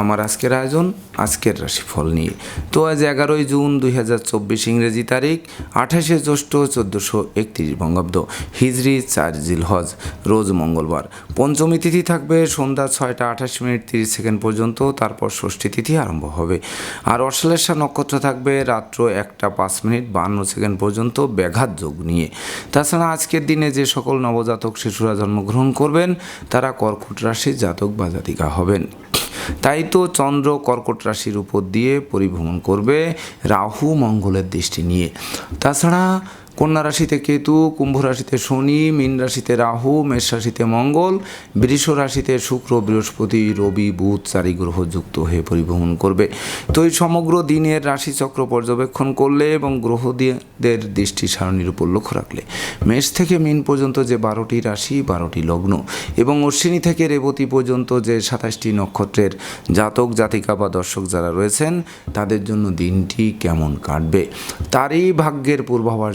আমার আজকের আয়োজন, আজকের রাশিফল নিয়ে। তো আজ এগারোই জুন দুই হাজার চব্বিশ ইংরেজি তারিখ, আঠাশে জ্যৈষ্ঠ চোদ্দোশো একত্রিশ বঙ্গাব্দ, হিজরি চার জিলহজ রোজ মঙ্গলবার। পঞ্চমী তিথি থাকবে সন্ধ্যা ছয়টা আঠাশ মিনিট তিরিশ সেকেন্ড পর্যন্ত, তারপর ষষ্ঠী তিথি আরম্ভ হবে। আর অশ্লেষা নক্ষত্র থাকবে রাত্র একটা পাঁচ মিনিট বান্ন সেকেন্ড পর্যন্ত ব্যাঘাত যোগ নিয়ে। তাছাড়া আজকের দিনে যে সকল নবজাতক শিশুরা জন্মগ্রহণ করবেন, তারা কর্কট রাশির জাতক বা জাতিকা হবেন। তাই তো চন্দ্র কর্কট রাশির উপর দিয়ে পরিভ্রমণ করবে রাহু মঙ্গলের দৃষ্টি নিয়ে। তাছাড়া কন্যা রাশিতে কেতু, কুম্ভ রাশিতে শনি, মীন রাশিতে রাহু, মেষ রাশিতে মঙ্গল, বৃষ রাশিতে শুক্র, বৃহস্পতি, রবি, বুধ, চারি গ্রহ যুক্ত হয়ে পরিভ্রমণ করবে। তো এই সমগ্র দিনের রাশিচক্র পর্যবেক্ষণ করলে এবং গ্রহ গ্রহদের দৃষ্টি সারণীর উপর লক্ষ্য রাখলে মেষ থেকে মীন পর্যন্ত যে বারোটি রাশি, বারোটি লগ্ন এবং অশ্বিনী থেকে রেবতী পর্যন্ত যে সাতাশটি নক্ষত্রের জাতক, জাতিকা বা দর্শক যারা রয়েছেন, তাদের জন্য দিনটি কেমন কাটবে? তারই ভাগ্যের পূর্বাভাস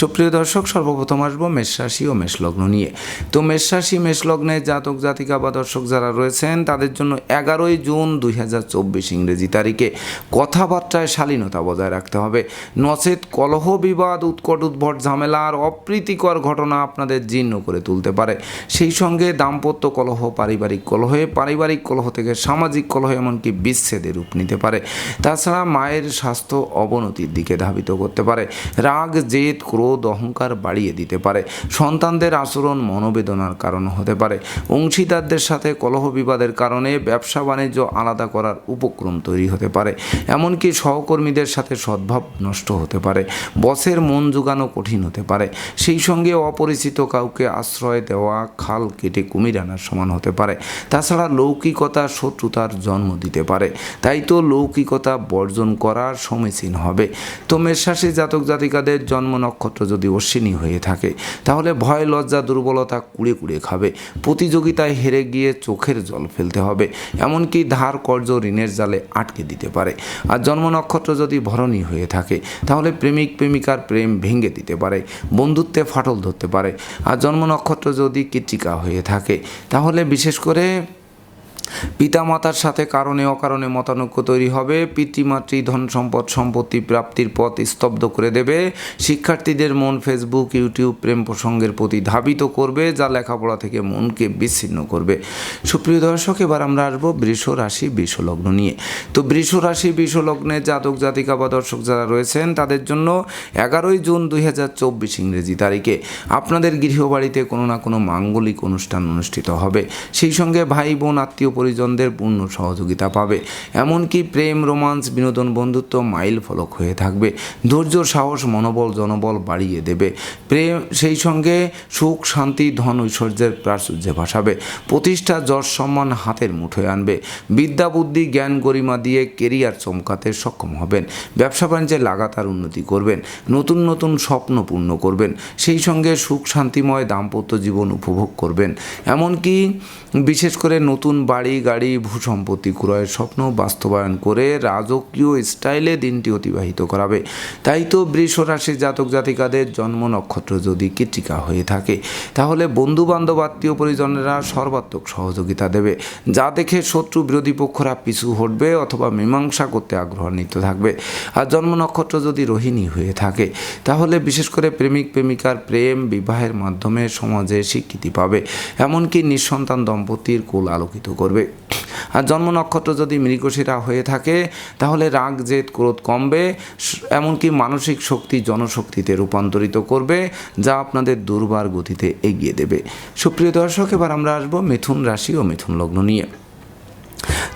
সুপ্রিয় দর্শক, সর্বপ্রথম আসব মেষ রাশি ও মেষ লগ্ন নিয়ে। তো মেষ রাশি, মেষ লগ্নের জাতক, জাতিকা বা দর্শক যারা রয়েছেন, তাদের জন্য এগারোই জুন দুই হাজার চব্বিশ ইংরেজি তারিখে কথাবার্তায় শালীনতা বজায় রাখতে হবে। নচেত কলহ, বিবাদ, উৎকট, উদ্ভট, ঝামেলা আর অপ্রীতিকর ঘটনা আপনাদের জীর্ণ করে তুলতে পারে। সেই সঙ্গে দাম্পত্য কলহ, পারিবারিক কলহে, পারিবারিক কলহ থেকে সামাজিক কলহ এমনকি বিচ্ছেদের রূপ নিতে পারে। তাছাড়া মায়ের স্বাস্থ্য অবনতির দিকে ধাবিত করতে পারে। রাগ, জেদ ক্রোধ অহংকার বাড়িয়ে দিতে পারে। সন্তানদের আচরণ মনোবেদনার কারণ হতে পারে। অংশীদারদের সাথে কলহ বিবাদের কারণে ব্যবসা বাণিজ্য আলাদা করার উপক্রম তৈরি হতে পারে। এমনকি সহকর্মীদের সাথে সদ্ভাব নষ্ট হতে পারে। বসের মন জোগানো কঠিন হতে পারে। সেই সঙ্গে অপরিচিত কাউকে আশ্রয় দেওয়া, খাল কেটে কুমির আনার সমান হতে পারে। তাছাড়া লৌকিকতা শত্রুতার জন্ম দিতে পারে। তাই তো লৌকিকতা বর্জন করার সমীচীন হবে। তো মেষরাশি জাতক জাতিকাদের জন্ম নক্ষত্র যদি অশ্বিনী হয়ে থাকে, তাহলে ভয়, লজ্জা, দুর্বলতা কুড়ে কুড়ে খাবে। প্রতিযোগিতায় হেরে গিয়ে চোখের জল ফেলতে হবে, এমনকি ধার কর্য ঋণের জালে আটকে দিতে পারে। আর জন্ম নক্ষত্র যদি ভরণী হয়ে থাকে, তাহলে প্রেমিক, প্রেমিকার প্রেম ভেঙে দিতে পারে, বন্ধুত্বে ফাটল ধরতে পারে। আর জন্ম নক্ষত্র যদি কৃত্তিকা হয়ে থাকে, তাহলে বিশেষ করে পিতামাতার সাথে কারণে অকারণে মতানৈক্য তৈরি হবে। পিতৃমাতৃ ধন সম্পদ সম্পত্তি প্রাপ্তির পথ স্তব্ধ করে দেবে। শিক্ষার্থীদের মন ফেসবুক ইউটিউব প্রেম প্রসঙ্গের প্রতি ধাবিত করবে, যা লেখাপড়া থেকে মনকে বিচ্ছিন্ন করবে। সুপ্রিয় দর্শক, এবার আমরা আসব বৃষ রাশি, বৃষ লগ্ন নিয়ে। তো বৃষ রাশি, বৃষ লগ্নে জাতক, জাতিকা বা দর্শক যারা রয়েছেন, তাদের জন্য এগারোই জুন দুই হাজার চব্বিশ ইংরেজি তারিখে আপনাদের গৃহবাড়িতে কোনো না কোনো মাঙ্গলিক অনুষ্ঠান অনুষ্ঠিত হবে। সেই সঙ্গে ভাই বোন আত্মীয় পরিজনদের পূর্ণ সহযোগিতা পাবে। এমনকি প্রেম, রোমান্স, বিনোদন, বন্ধুত্ব মাইল ফলক হয়ে থাকবে। ধৈর্য, সাহস, মনোবল, জনবল বাড়িয়ে দেবে। প্রেম সেই সঙ্গে সুখ, শান্তি, ধন, ঐশ্বর্যের প্রাচুর্যে ভাসাবে। প্রতিষ্ঠা, যশ, সম্মান হাতের মুঠোয় আনবে। বিদ্যা, বুদ্ধি, জ্ঞান, গরিমা দিয়ে কেরিয়ার চমকাতে সক্ষম হবেন। ব্যবসা বাণিজ্যে লাগাতার উন্নতি করবেন। নতুন নতুন স্বপ্ন পূর্ণ করবেন। সেই সঙ্গে সুখ, শান্তিময় দাম্পত্য জীবন উপভোগ করবেন। এমনকি বিশেষ করে নতুন বাড়ি গাড়ি ভূসম্পত্তি ক্রয়ের স্বপ্ন বাস্তবায়ন করে রাজকীয় স্টাইলে দিনটি অতিবাহিত করাবে। তাই তো বৃষ রাশির জাতক জাতিকাদের জন্ম নক্ষত্র যদি কৃতিকা হয়ে থাকে, তাহলে বন্ধু বান্ধব আত্মীয় পরিজনেরা সর্বাত্মক সহযোগিতা দেবে। যা দেখে শত্রু বিরোধী পক্ষরা পিছু হটবে অথবা মীমাংসা করতে আগ্রহান্বিত থাকবে। আর জন্ম নক্ষত্র যদি রোহিণী হয়ে থাকে, তাহলে বিশেষ করে প্রেমিক, প্রেমিকার প্রেম বিবাহের মাধ্যমে সমাজে স্বীকৃতি পাবে। এমনকি নিঃসন্তান দম্পতির কোল আলোকিত করবে। আর জন্ম নক্ষত্র যদি মৃগশিরা হয়ে থাকে, তাহলে রাগ, জেদ, ক্রোধ কমবে, এমনকি মানসিক শক্তি জনশক্তিতে রূপান্তরিত করবে, যা আপনাদের দুর্বার গতিতে এগিয়ে দেবে। সুপ্রিয় দর্শক, এবার আমরা আসব মিথুন রাশি ও মিথুন লগ্ন নিয়ে।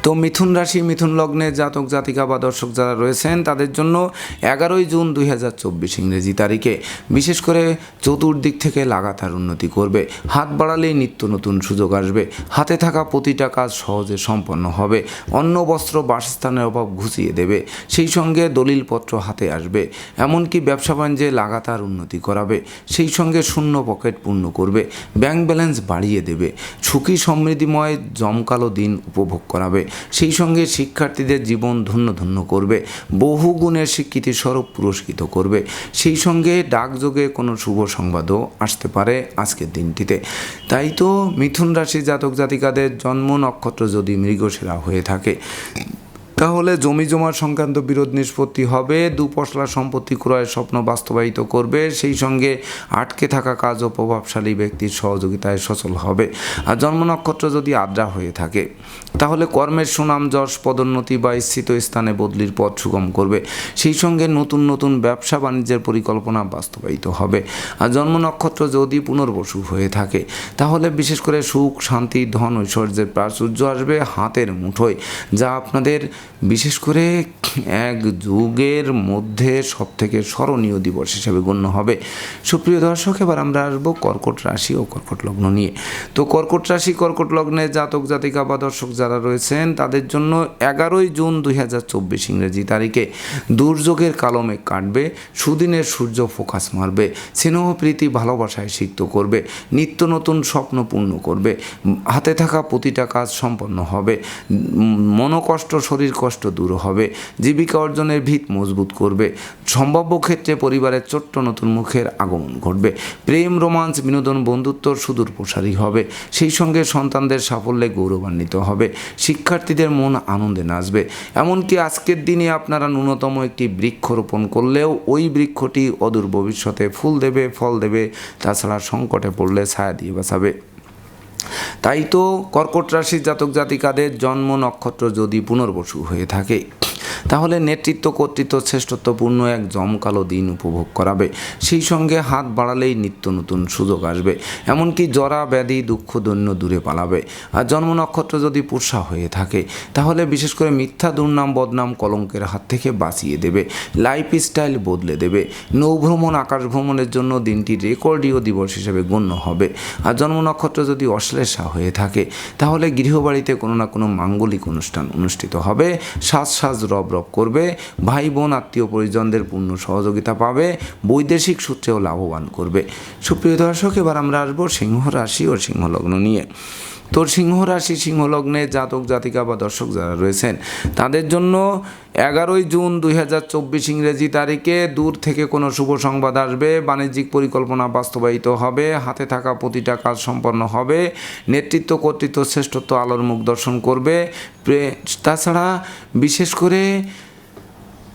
তো মিথুন রাশি, মিথুন লগ্নে জাতক, জাতিকা বা দর্শক যারা রয়েছেন, তাদের জন্য এগারোই জুন দুই হাজার চব্বিশ ইংরেজি তারিখে। বিশেষ করে চতুর্দিক থেকে লাগাতার উন্নতি করবে। হাত বাড়ালেই নিত্য নতুন সুযোগ আসবে। হাতে থাকা প্রতিটা কাজ সহজে সম্পন্ন হবে। অন্ন, বস্ত্র, বাসস্থানের অভাব ঘুচিয়ে দেবে। সেই সঙ্গে দলিলপত্র হাতে আসবে। এমনকি ব্যবসা বাণিজ্যে লাগাতার উন্নতি করাবে। সেই সঙ্গে শূন্য পকেট পূর্ণ করবে। ব্যাংক ব্যালেন্স বাড়িয়ে দেবে। সুখী, সমৃদ্ধিময়, জমকালো দিন উপভোগ করাবে। সেই সঙ্গে শিক্ষার্থীদের জীবন ধন্য ধন্য করবে। বহু গুণের স্বীকৃতি স্বরূপ পুরস্কৃত করবে। সেই সঙ্গে ডাকযোগে কোনো শুভ সংবাদও আসতে পারে আজকের দিনটিতে। তাই তো মিথুন রাশি জাতক জাতিকাদের জন্ম নক্ষত্র যদি মৃগশিরা হয়ে থাকে তাহলে জমি জমার সংক্রান্ত বিরোধ নিষ্পত্তি হবে দুপশলা সম্পত্তি ক্রয়ের স্বপ্ন বাস্তবায়িত করবে, সেই সঙ্গে আটকে থাকা কাজ ও প্রভাবশালী ব্যক্তির সহযোগিতায় সচল হবে। আর জন্ম নক্ষত্র যদি আদ্রা হয়ে থাকে, তাহলে কর্মের সুনাম, যশ, পদোন্নতি বা স্থিত স্থানে বদলির পথ সুগম করবে। সেই সঙ্গে নতুন নতুন ব্যবসা বাণিজ্যের পরিকল্পনা বাস্তবায়িত হবে। আর জন্ম নক্ষত্র যদি পুনর্বসু হয়ে থাকে, তাহলে বিশেষ করে সুখ, শান্তি, ধন, ঐশ্বর্যের প্রাচুর্য আসবে হাতের মুঠোয়, যা আপনাদের বিশেষ করে এক যুগের মধ্যে সব থেকে স্মরণীয় দিবস হিসেবে গণ্য হবে। সুপ্রিয় দর্শক, এবার আমরা আসব কর্কট রাশি ও কর্কট লগ্ন নিয়ে। তো কর্কট রাশি, কর্কট লগ্নে জাতক, জাতিকা বা দর্শক যারা রয়েছেন, তাদের জন্য এগারোই জুন দুই হাজার চব্বিশ ইংরেজি তারিখে দুর্যোগের কালমে কাটবে, সুদিনের সূর্য ফোকাস মারবে, স্নেহ, প্রীতি, ভালোবাসায় সিক্ত করবে, নিত্য নতুন স্বপ্ন পূর্ণ করবে, হাতে থাকা প্রতিটা কাজ সম্পন্ন হবে মনোকষ্ট, শরীর দূর হবে। জীবিকা অর্জনের ভিত মজবুত করবে। সম্ভাব্য ক্ষেত্রে পরিবারের ছোট্ট নতুন মুখের আগমন ঘটবে। প্রেম রোমাঞ্চ বিনোদন বন্ধুত্ব সুদূর প্রসারী হবে। সেই সঙ্গে সন্তানদের সাফল্যে গৌরবান্বিত হবে। শিক্ষার্থীদের মন আনন্দে নাচবে। এমনকি আজকের দিনে আপনারা ন্যূনতম একটি বৃক্ষ রোপণ করলেও ওই বৃক্ষটি অদূর ভবিষ্যতে ফুল দেবে, ফল দেবে, তাছাড়া সংকটে পড়লে ছায়া দিয়ে বাঁচাবে। তাই তো কর্কট রাশির জাতক জাতিকাদের জন্ম নক্ষত্র যদি পুনর্বসু হয়ে থাকে। তাহলে নেতৃত্ব কর্তৃত্ব শ্রেষ্ঠত্বপূর্ণ এক জমকালো দিন উপভোগ করাবে। সেই সঙ্গে হাত বাড়ালেই নিত্য নতুন সুযোগ আসবে। এমনকি জরা, ব্যাধি, দুঃখ, দৈন্য দূরে পালাবে। আর জন্ম নক্ষত্র যদি পুষা হয়ে থাকে, তাহলে বিশেষ করে মিথ্যা, দুর্নাম, বদনাম কলঙ্কের হাত থেকে বাঁচিয়ে দেবে। লাইফ স্টাইল বদলে দেবে। নৌভ্রমণ আকাশ ভ্রমণের জন্য দিনটি রেকর্ডীয় দিবস হিসেবে গণ্য হবে। আর জন্ম নক্ষত্র যদি অশ্লেষা হয়ে থাকে, তাহলে গৃহবাড়িতে কোনো না কোনো মাঙ্গলিক অনুষ্ঠান অনুষ্ঠিত হবে। সাজ সাজ রব রব করবে ভাই বোন আত্মীয় পরিজনদের পূর্ণ সহযোগিতা পাবে, বৈদেশিক সূত্রেও লাভবান করবে। সুপ্রিয় দর্শক, এবার আমরা আসব সিংহ রাশি ও সিংহলগ্ন নিয়ে। তো সিংহ রাশি সিংহ লগ্নে জাতক, জাতিকা বা দর্শক যারা রয়েছেন, তাদের জন্য এগারোই জুন দুই হাজার চব্বিশ ইংরেজি তারিখে দূর থেকে কোনো শুভ সংবাদ আসবে। বাণিজ্যিক পরিকল্পনা বাস্তবায়িত হবে, হাতে থাকা প্রতিটা কাজ সম্পন্ন হবে, নেতৃত্ব, কর্তৃত্ব, শ্রেষ্ঠত্ব, আলোর মুখ দর্শন করবে। তাছাড়া বিশেষ করে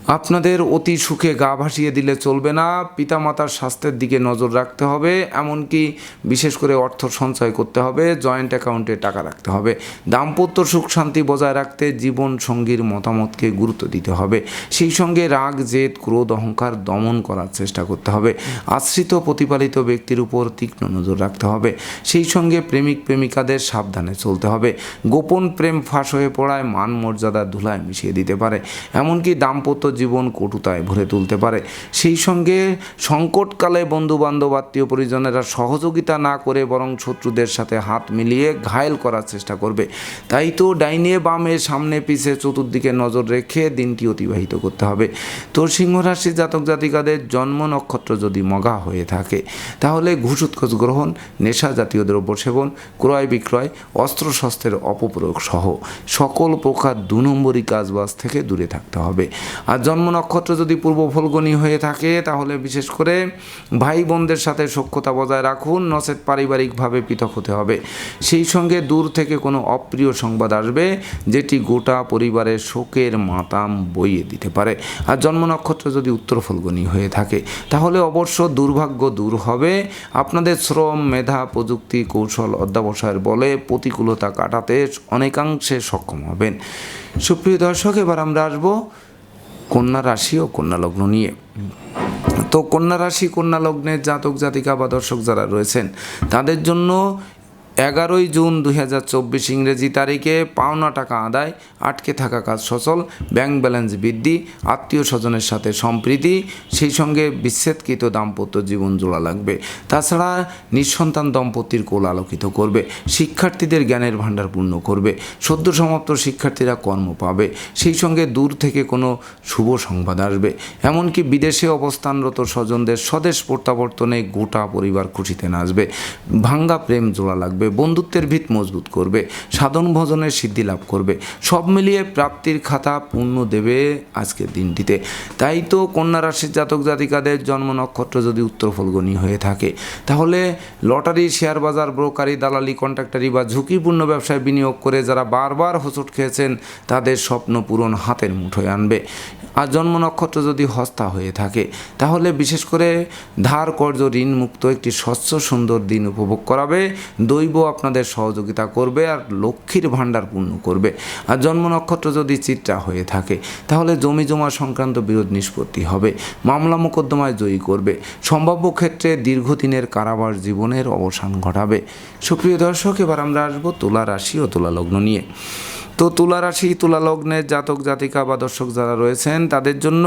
আপনাদের অতি সুখে গা ভাসিয়ে দিলে চলবে না, পিতামাতার স্বাস্থ্যের দিকে নজর রাখতে হবে, এমনকি বিশেষ করে অর্থ সঞ্চয় করতে হবে, জয়েন্ট অ্যাকাউন্টে টাকা রাখতে হবে। দাম্পত্য সুখ শান্তি বজায় রাখতে জীবন সঙ্গীর মতামতকে গুরুত্ব দিতে হবে। সেই সঙ্গে রাগ, জেদ, ক্রোধ, অহংকার দমন করার চেষ্টা করতে হবে। আশ্রিত, প্রতিপালিত ব্যক্তির উপর তীক্ষ্ণ নজর রাখতে হবে। সেই সঙ্গে প্রেমিক, প্রেমিকাদের সাবধানে চলতে হবে। গোপন প্রেম ফাঁস হয়ে পড়ায় মান মর্যাদা ধুলায় মিশিয়ে দিতে পারে। এমনকি দাম্পত্য জীবন কটুতায় ভরে তুলতে পারে। সেই সঙ্গে সংকটকালে বন্ধু বান্ধব আত্মীয় পরিজনেরা সহযোগিতা না করে বরং শত্রুদের সাথে হাত মিলিয়ে ঘায়েল করার চেষ্টা করবে। তাই তো ডাইনে বামে সামনে পিছে চতুর্দিকে নজর রেখে দিনটি অতিবাহিত করতে হবে। তো সিংহ রাশি জাতক জাতিকাদের জন্ম নক্ষত্র যদি মগা হয়ে থাকে, তাহলে ঘুষ গ্রহণ, নেশা জাতীয় দ্রব্য সেবন, ক্রয় বিক্রয়, অস্ত্রশস্ত্রের অপপ্রয়োগ সহ সকল প্রকার দু নম্বরী কাজবাজ থেকে দূরে থাকতে হবে। আর জন্ম নক্ষত্র যদি পূর্ব ফলগনি হয়ে থাকে, তাহলে বিশেষ করে ভাই বোনদের সাথে সখ্যতা বজায় রাখুন নচেত পারিবারিকভাবে পৃথক হতে হবে। সেই সঙ্গে দূর থেকে কোনো অপ্রিয় সংবাদ আসবে, যেটি গোটা পরিবারের শোকের মাতাম বইয়ে দিতে পারে। আর জন্ম নক্ষত্র যদি উত্তর ফলগনি হয়ে থাকে, তাহলে অবশ্য দুর্ভাগ্য দূর হবে। আপনাদের শ্রম, মেধা, প্রযুক্তি, কৌশল, অধ্যাবসায়ের বলে প্রতিকূলতা কাটাতে অনেকাংশে সক্ষম হবেন। সুপ্রিয় দর্শক, এবার আমরা আসব কন্যা রাশি ও কন্যা লগ্ন নিয়ে। তো কন্যা রাশি, কন্যা লগ্নের জাতক জাতিকা বা দর্শক যারা রয়েছেন, তাদের জন্য এগারোই জুন দুই হাজার চব্বিশ ইংরেজি তারিখে পাওনা টাকা আদায়, আটকে থাকা কাজ সচল, ব্যাংক ব্যালেন্স বৃদ্ধি, আত্মীয় স্বজনের সাথে সম্প্রীতি, সেই সঙ্গে বিচ্ছেদকৃত দাম্পত্য জীবন জোড়া লাগবে। তাছাড়া নিঃসন্তান দম্পতির কোল আলোকিত করবে, শিক্ষার্থীদের জ্ঞানের ভাণ্ডার পূর্ণ করবে, সদ্য সমাপ্ত শিক্ষার্থীরা কর্ম পাবে, সেই সঙ্গে দূর থেকে কোনো শুভ সংবাদ আসবে। এমনকি বিদেশে অবস্থানরত স্বজনদের স্বদেশ প্রত্যাবর্তনে গোটা পরিবার খুশিতে নাচবে, ভাঙ্গা প্রেম জোড়া লাগবে। বন্ধুত্বের ভিত মজবুত করবে, সাধন ভজনের সিদ্ধি লাভ করবে, সব মিলিয়ে প্রাপ্তির খাতা পূর্ণ দেবে আজকের দিনটিতে। তাই তো কন্যা রাশির জাতক জাতিকাদের জন্ম নক্ষত্র যদি উত্তর ফলগনি হয়ে থাকে, তাহলে লটারি, শেয়ার বাজার, ব্রোকারি, দালালি, কন্ট্রাক্টারি বা ঝুঁকিপূর্ণ ব্যবসায় বিনিয়োগ করে যারা বারবার হোঁচট খেয়েছেন, তাদের স্বপ্ন পূরণ হাতের মুঠোয় আনবে। আর জন্ম নক্ষত্র যদি হস্তা হয়ে থাকে, তাহলে বিশেষ করে ধার কর্য ঋণ মুক্ত একটি স্বচ্ছ সুন্দর দিন উপভোগ করাবে, দৈব আপনাদের সহযোগিতা করবে আর লক্ষ্মীর ভাণ্ডার পূর্ণ করবে। আর জন্ম নক্ষত্র যদি চিত্রা হয়ে থাকে, তাহলে জমি জমা সংক্রান্ত বিরোধ নিষ্পত্তি হবে। মামলা মোকদ্দমায় জয়ী করবে। সম্ভাব্য ক্ষেত্রে দীর্ঘদিনের কারাবার জীবনের অবসান ঘটাবে। সুপ্রিয় দর্শক, এবার আমরা আসব তুলা রাশি ও তুলা লগ্ন নিয়ে। তো তুলা রাশি, তুলা লগ্নের জাতক, জাতিকা বা দর্শক যারা রয়েছেন, তাদের জন্য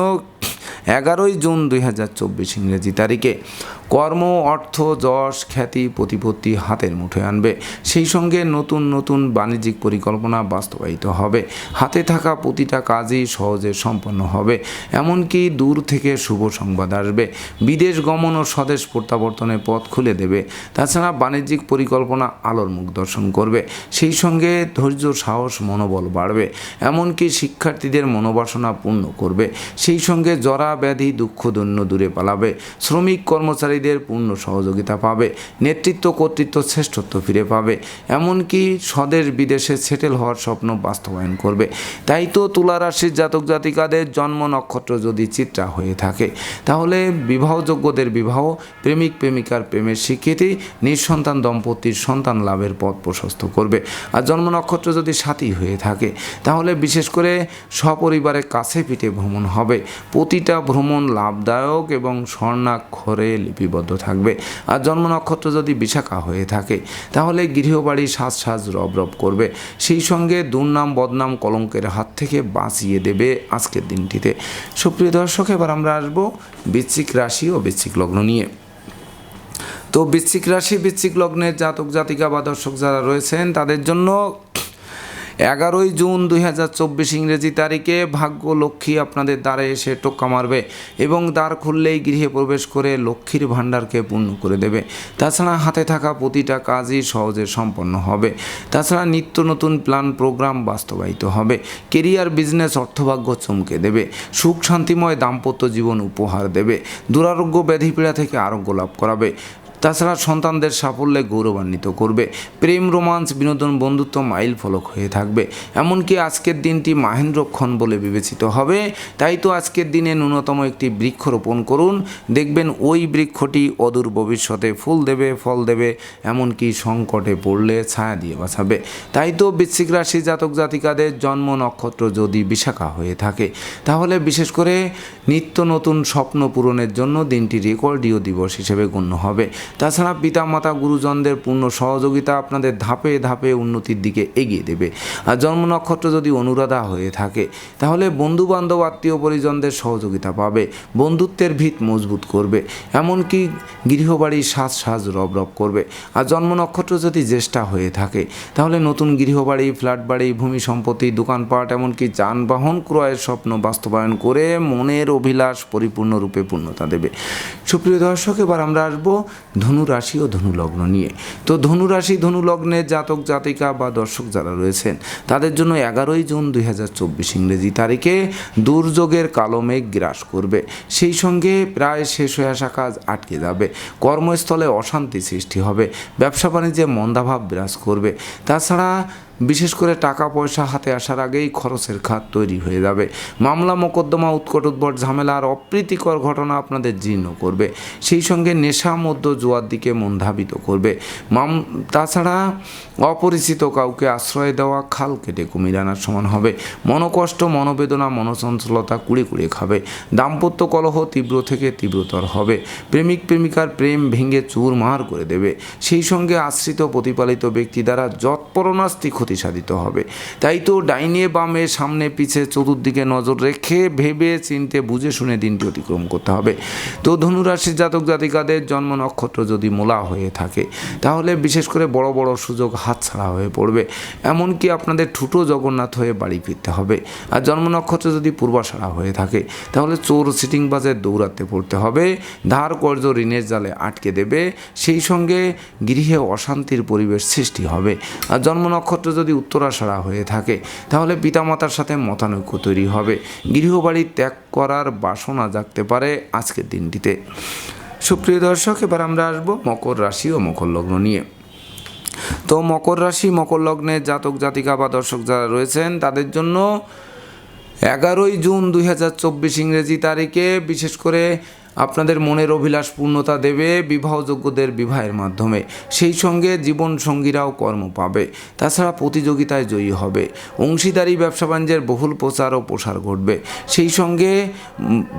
এগারোই জুন দুই হাজার চব্বিশ ইংরেজি তারিখে। কর্ম, অর্থ, যশ, খ্যাতি, প্রতিপত্তি হাতের মুঠোয় আনবে। সেই সঙ্গে নতুন নতুন বাণিজ্যিক পরিকল্পনা বাস্তবায়িত হবে। হাতে থাকা প্রতিটা কাজই সহজে সম্পন্ন হবে। এমনকি দূর থেকে শুভ সংবাদ আসবে। বিদেশ গমন ও স্বদেশ প্রত্যাবর্তনের পথ খুলে দেবে। তাছাড়া বাণিজ্যিক পরিকল্পনা আলোর মুখ দর্শন করবে। সেই সঙ্গে ধৈর্য, সাহস, মনোবল বাড়বে। এমনকি শিক্ষার্থীদের মনোবাসনা পূর্ণ করবে। সেই সঙ্গে জরা, ব্যাধি, দুঃখ দূরে পালাবে। শ্রমিক কর্মচারীদের পূর্ণ সহযোগিতা পাবে, নেতৃত্ব, কর্তৃত্ব, শ্রেষ্ঠত্ব ফিরে পাবে। এমনকি স্বদেশ বিদেশে সেটেল হওয়ার স্বপ্ন বাস্তবায়ন করবে। তাই তো তুলা রাশির জাতক জাতিকাদের জন্ম নক্ষত্র যদি চিত্রা হয়ে থাকে, তাহলে বিবাহযোগ্যদের বিবাহ, প্রেমিক প্রেমিকার প্রেমের স্বীকৃতি, নিঃসন্তান দম্পতির সন্তান লাভের পথ প্রশস্ত করবে। আর জন্ম নক্ষত্র যদি সাথী হয়ে থাকে, তাহলে বিশেষ করে সপরিবারে কাছে পিঠে ভ্রমণ হবে। প্রতিটা ভ্রমণ লাভদায়ক এবং স্বর্ণাক্ষরে লিপিবদ্ধ থাকবে। আর জন্ম নক্ষত্র যদি বিশাখা হয়ে থাকে, তাহলে গৃহবাড়ি সাজ সাজ রব রব করবে। সেই সঙ্গে দুর্নাম, বদনাম, কলঙ্কের হাত থেকে বাঁচিয়ে দেবে আজকের দিনটিতে। সুপ্রিয় দর্শক, এবার আমরা আসব বৃশ্চিক রাশি ও বৃশ্চিক লগ্ন নিয়ে। তো বৃশ্চিক রাশি, বৃশ্চিক লগ্নের জাতক জাতিকা বা দর্শক যারা রয়েছেন, তাদের জন্য এগারোই জুন দুই হাজার চব্বিশ ইংরেজি তারিখে ভাগ্য লক্ষ্মী আপনাদের দ্বারে এসে টোক্কা মারবে এবং দ্বার খুললেই গৃহে প্রবেশ করে লক্ষ্মীর ভাণ্ডারকে পূর্ণ করে দেবে। তাছাড়া হাতে থাকা প্রতিটা কাজই সহজে সম্পন্ন হবে। তাছাড়া নিত্য নতুন প্ল্যান প্রোগ্রাম বাস্তবায়িত হবে। কেরিয়ার, বিজনেস, অর্থভাগ্য চমকে দেবে। সুখ, শান্তিময় দাম্পত্য জীবন উপহার দেবে। দুরারোগ্য ব্যাধি পীড়া থেকে আরোগ্য লাভ করাবে। তাছাড়া সন্তানদের সাফল্যে গৌরবান্বিত করবে। প্রেম, রোমান্স, বিনোদন, বন্ধুত্ব মাইল ফলক হয়ে থাকবে। এমনকি আজকের দিনটি মাহেন্দ্রক্ষণ বলে বিবেচিত হবে। তাই তো আজকের দিনে ন্যূনতম একটি বৃক্ষ রোপণ করুন। দেখবেন ওই বৃক্ষটি অদূর ভবিষ্যতে ফুল দেবে, ফল দেবে, এমনকি সংকটে পড়লে ছায়া দিয়ে বাঁচাবে। তাই তো বৃশ্চিক রাশি জাতক জাতিকাদের জন্ম নক্ষত্র যদি বিশাখা হয়ে থাকে, তাহলে বিশেষ করে নিত্য নতুন স্বপ্ন পূরণের জন্য দিনটি রেকর্ডীয় দিবস হিসেবে গণ্য হবে। তাছাড়া পিতামাতা গুরুজনদের পূর্ণ সহযোগিতা আপনাদের ধাপে ধাপে উন্নতির দিকে এগিয়ে দেবে। আর জন্ম নক্ষত্র যদি অনুরাধা হয়ে থাকে, তাহলে বন্ধু বান্ধব আত্মীয় পরিজনদের সহযোগিতা পাবে, বন্ধুত্বের ভিত মজবুত করবে, এমনকি গৃহবাড়ি সাজ সাজ রব রব করবে। আর জন্ম নক্ষত্র যদি জ্যেষ্ঠা হয়ে থাকে, তাহলে নতুন গৃহবাড়ি, ফ্ল্যাট বাড়ি, ভূমি সম্পত্তি, দোকানপাট, এমনকি যানবাহন ক্রয়ের স্বপ্ন বাস্তবায়ন করে মনের অভিলাষ পরিপূর্ণরূপে পূর্ণতা দেবে। সুপ্রিয় দর্শক, এবার আমরা আসব ধনু রাশি ও ধনু লগ্ন নিয়ে। তো ধনু রাশি ধনু লগ্নে জাতক, জাতিকা বা দর্শক যারা রয়েছেন, তাদের জন্য এগারোই জুন দুই হাজার চব্বিশ ইংরেজি তারিখে দুর্যোগের কালো মেঘ গ্রাস করবে। সেই সঙ্গে প্রায় শেষ হয়ে আসা কাজ আটকে যাবে। কর্মস্থলে অশান্তি সৃষ্টি হবে। ব্যবসা বাণিজ্যে মন্দাভাব বিরাজ করবে। তাছাড়া বিশেষ করে টাকা পয়সা হাতে আসার আগেই খরচের খাত তৈরি হয়ে যাবে। মামলা মোকদ্দমা, উৎকট উদ্ভট ঝামেলা আর অপ্রীতিকর ঘটনা আপনাদের জীর্ণ করবে। সেই সঙ্গে নেশা মধ্য জোয়ার দিকে মন ধাবিত করবে। মাম, তাছাড়া অপরিচিত কাউকে আশ্রয় দেওয়া খাল কেটে কুমির আনার সমান হবে। মনোকষ্ট, মনোবেদনা, মনোচঞ্চলতা কুড়ে কুড়ে খাবে। দাম্পত্য কলহ তীব্র থেকে তীব্রতর হবে। প্রেমিক প্রেমিকার প্রেম ভেঙে চুরমার করে দেবে। সেই সঙ্গে আশ্রিত প্রতিপালিত ব্যক্তি দ্বারা যৎপরণাস্তি ক্ষতি সাধিত হবে। তাই তো ডাইনে বামে সামনে পিছে চতুর্দিকে নজর রেখে ভেবে, চিনতে, বুঝে, শুনে দিনটি অতিক্রম করতে হবে। তো ধনুরাশির জাতক জাতিকাদের জন্ম নক্ষত্র যদি মোলা হয়ে থাকে, তাহলে বিশেষ করে বড় বড় সুযোগ হাতছাড়া হয়ে পড়বে। এমনকি আপনাদের ঠুটো জগন্নাথ হয়ে বাড়ি ফিরতে হবে। আর জন্ম নক্ষত্র যদি পূর্বাশাড়া হয়ে থাকে, তাহলে চোর সিটিং বাজে দৌড়াতে পড়তে হবে। ধার কর্য ঋণের জালে আটকে দেবে। সেই সঙ্গে গৃহে অশান্তির পরিবেশ সৃষ্টি হবে। আর জন্ম নক্ষত্র যদি উত্তরাশাড়া হয়ে থাকে, তাহলে পিতামাতার সাথে মতানৈক্য তৈরি হবে। গৃহবাড়ি ত্যাগ করার বাসনা জাগতে পারে আজকের দিনটিতে। সুপ্রিয় দর্শক, এবার আমরা আসব মকর রাশি ও মকর লগ্ন নিয়ে। তো মকর রাশি, মকর লগ্নের জাতক, জাতিকা বা দর্শক যারা রয়েছেন, তাদের জন্য এগারোই জুন দুই হাজার চব্বিশ ইংরেজি তারিখে বিশেষ করে আপনাদের মনের অভিলাষ পূর্ণতা দেবে বিবাহযোগ্যদের বিবাহের মাধ্যমে। সেই সঙ্গে জীবন সঙ্গীরাও কর্ম পাবে। তাছাড়া প্রতিযোগিতায় জয়ী হবে। অংশীদারি ব্যবসা বাণিজ্যের বহুল প্রচার ও প্রসার ঘটবে। সেই সঙ্গে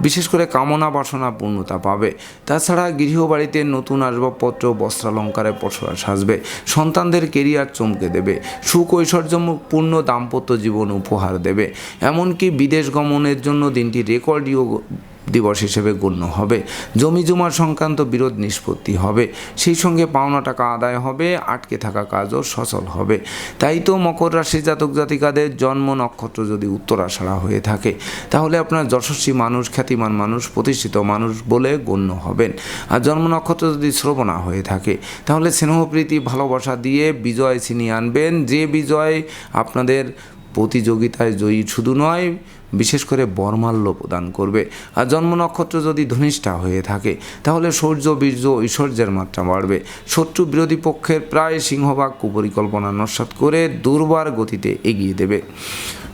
বিশেষ করে কামনা বাসনা পূর্ণতা পাবে। তাছাড়া গৃহবাড়িতে নতুন আসবাবপত্র, বস্ত্রালঙ্কারে পসরা সাজবে। সন্তানদের কেরিয়ার চমকে দেবে। সুখ ঐশ্বর্যপূর্ণ দাম্পত্য জীবন উপহার দেবে। এমনকি বিদেশ গমনের জন্য দিনটি রেকর্ডীয় দিবস হিসেবে গণ্য হবে। জমি জমা সংক্রান্ত বিরোধ নিষ্পত্তি হবে। সেই সঙ্গে পাওনা টাকা আদায় হবে, আটকে থাকা কাজও সচল হবে। তাই তো মকর রাশি জাতক জাতিকাদের জন্ম নক্ষত্র যদি উত্তরাষাঢ়া হয়ে থাকে, তাহলে আপনার যশস্বী মানুষ, খ্যাতিমান মানুষ, প্রতিষ্ঠিত মানুষ বলে গণ্য হবেন। আর জন্ম নক্ষত্র যদি শ্রবণা হয়ে থাকে, তাহলে স্নেহপ্রীতি, ভালোবাসা দিয়ে বিজয় ছিনিয়ে আনবেন। যে বিজয় আপনাদের প্রতিযোগিতায় জয়ী শুধু নয়, বিশেষ করে বর্মাল্য প্রদান করবে। আর জন্ম নক্ষত্র যদি ধনিষ্ঠা হয়ে থাকে, তাহলে শৌর্য বীর্য, ঐশ্বর্যের মাত্রা বাড়বে। শত্রু বিরোধী পক্ষের প্রায় সিংহভাগ কুপরিকল্পনা নস্বাত করে দুর্বার গতিতে এগিয়ে দেবে।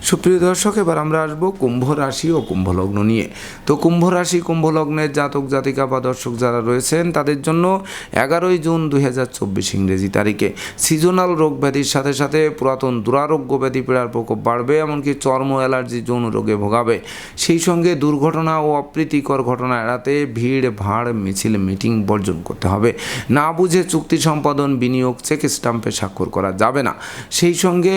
সুপ্রিয় দর্শক, এবার আমরা আসব কুম্ভ রাশি ও কুম্ভ লগ্ন নিয়ে। তো কুম্ভ রাশি, কুম্ভ লগ্নের জাতক, জাতিকা বা দর্শক যারা রয়েছেন, তাদের জন্য এগারোই জুন দুই হাজার চব্বিশ ইংরেজি তারিখে। সিজনাল রোগ ব্যাধির সাথে সাথে পুরাতন দুরারোগ্য ব্যাধি পীড়ার প্রকোপ বাড়বে, এমনকি চর্ম অ্যালার্জি যৌন রোগে ভোগাবে। সেই সঙ্গে দুর্ঘটনা ও অপ্রীতিকর ঘটনা এড়াতে ভিড়, ভাড়, মিছিল, মিটিং বর্জন করতে হবে। না বুঝে চুক্তি সম্পাদন, বিনিয়োগ, চেক স্টাম্পে স্বাক্ষর করা যাবে না। সেই সঙ্গে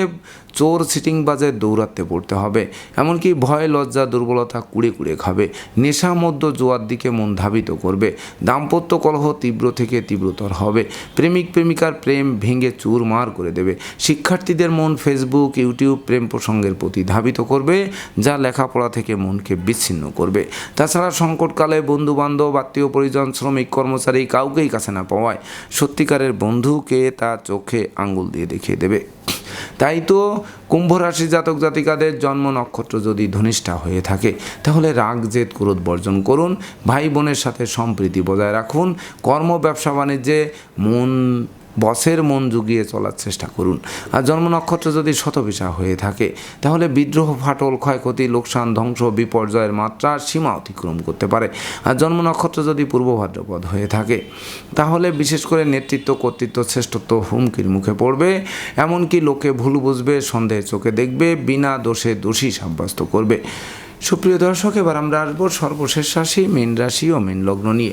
চোর সিটিং বাজে দৌড়াতে পড়তে হবে। এমনকি ভয় লজ্জা, দুর্বলতা কুড়ে কুড়ে খাবে। নেশা মধ্য জোয়ার দিকে মন ধাবিত করবে। দাম্পত্য কলহ তীব্র থেকে তীব্রতর হবে। প্রেমিক, প্রেমিকার প্রেম ভেঙে চুরমার করে দেবে। শিক্ষার্থীদের মন ফেসবুক ইউটিউব প্রেম প্রসঙ্গের প্রতি ধাবিত করবে, যা লেখাপড়া থেকে মনকে বিচ্ছিন্ন করবে। তাছাড়া সংকটকালে বন্ধু বান্ধব আত্মীয়, পরিজন, শ্রমিক, কর্মচারী কাউকেই কাছে না পাওয়ায় সত্যিকারের বন্ধুকে তার চোখে আঙ্গুল দিয়ে দেখিয়ে দেবে। তাই তো কুম্ভ রাশি জাতক জাতিকাদের জন্ম নক্ষত্র যদি ধনিষ্ঠা হয়ে থাকে, তাহলে রাগ, জেদ, ক্রোধ বর্জন করুন, ভাই বোনের সাথে সম্প্রীতি বজায় রাখুন, কর্ম, ব্যবসা, বাণিজ্যে মন বসের মন জুগিয়ে চলার চেষ্টা করুন। আর জন্ম নক্ষত্র যদি শতবিশা হয়ে থাকে, তাহলে বিদ্রোহ, ফাটল, ক্ষয়ক্ষতি, লোকসান, ধ্বংস, বিপর্যয়ের মাত্রা সীমা অতিক্রম করতে পারে। আর জন্ম নক্ষত্র যদি পূর্ব ভাদ্রপদ হয়ে থাকে, তাহলে বিশেষ করে নেতৃত্ব, কর্তৃত্ব, শ্রেষ্ঠত্ব হুমকির মুখে পড়বে। এমনকি লোকে ভুল বুঝবে সন্দেহের চোখে দেখবে, বিনা দোষে দোষী সাব্যস্ত করবে। সুপ্রিয় দর্শক, এবার আমরা আসব সর্বশেষ রাশি, মীন রাশি ও মীন লগ্ন নিয়ে।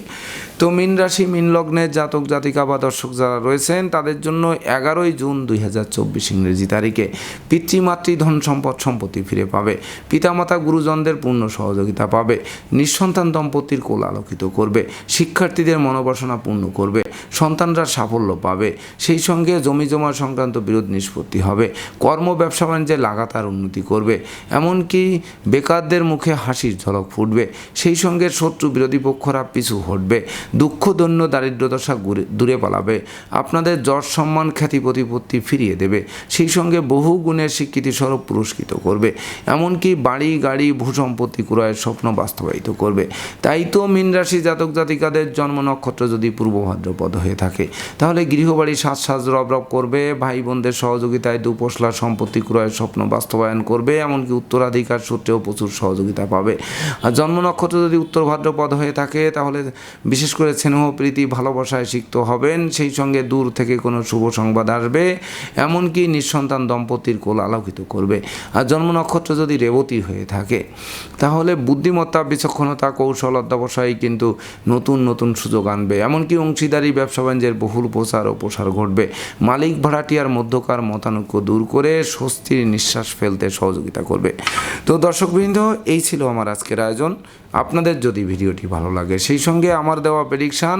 তো মীন রাশি, মীন লগ্নের জাতক, জাতিকা বা দর্শক যারা রয়েছেন, তাদের জন্য এগারোই জুন দুই হাজার চব্বিশ ইংরেজি তারিখে পিতৃমাতৃ ধন সম্পদ সম্পত্তি ফিরে পাবে। পিতামাতা গুরুজনদের পূর্ণ সহযোগিতা পাবে। নিঃসন্তান দম্পতির কোল আলোকিত করবে। শিক্ষার্থীদের মনোবাসনা পূর্ণ করবে। সন্তানরা সাফল্য পাবে। সেই সঙ্গে জমি জমা সংক্রান্ত বিরোধ নিষ্পত্তি হবে। কর্ম, ব্যবসা, বাণিজ্যে লাগাতার উন্নতি করবে। এমনকি বেকারদের তাদের মুখে হাসির ঝলক ফুটবে। সেই সঙ্গে শত্রু বিরোধী পক্ষরা পিছু হটবে। দুঃখ দৈন্য দারিদ্রদশা দূরে পালাবে। আপনাদের যশ, সম্মান, খ্যাতি, প্রতিপত্তি ফিরিয়ে দেবে। সেই সঙ্গে বহু গুণের স্বীকৃতি স্বরূপ পুরস্কৃত করবে। এমনকি বাড়ি, গাড়ি, ভূসম্পত্তি ক্রয়ের স্বপ্ন বাস্তবায়িত করবে। তাই তো মীন রাশি জাতক জাতিকাদের জন্ম নক্ষত্র যদি পূর্ব ভাদ্রপদ হয়ে থাকে, তাহলে গৃহবাড়ি সাজ সাজ রব রব করবে ভাই বোনদের সহযোগিতায় দুপশলা সম্পত্তি ক্রয়ের স্বপ্ন বাস্তবায়ন করবে, এমনকি উত্তরাধিকার সূত্রেও প্রচুর সহযোগিতা পাবে। আর জন্ম নক্ষত্র যদি উত্তর ভাদ্রপদ হয়ে থাকে, তাহলে বিশেষ করে স্নেহ, প্রীতি, ভালোবাসায় সিক্ত হবেন। সেই সঙ্গে দূর থেকে কোনো শুভ সংবাদ আসবে, এমনকি নিঃসন্তান দম্পতির কোল আলোকিত করবে। আর জন্ম নক্ষত্র যদি রেবতী হয়ে থাকে, তাহলে বুদ্ধিমত্তা, বিচক্ষণতা, কৌশল অধ্যবসায় কিন্তু নতুন নতুন সুযোগ আনবে। এমনকি অংশীদারি, ব্যবসা বাণিজ্যের বহুল প্রচার ও প্রসার ঘটবে। মালিক ভাড়াটিয়ার মধ্যকার মতানৈক্য দূর করে স্বস্তির নিঃশ্বাস ফেলতে সহযোগিতা করবে। তো দর্শকবৃন্দ এই ছিল আমার আজকের আয়োজন। আপনাদের যদি ভিডিওটি ভালো লাগে, সেই সঙ্গে আমার দেওয়া প্রেডিকশান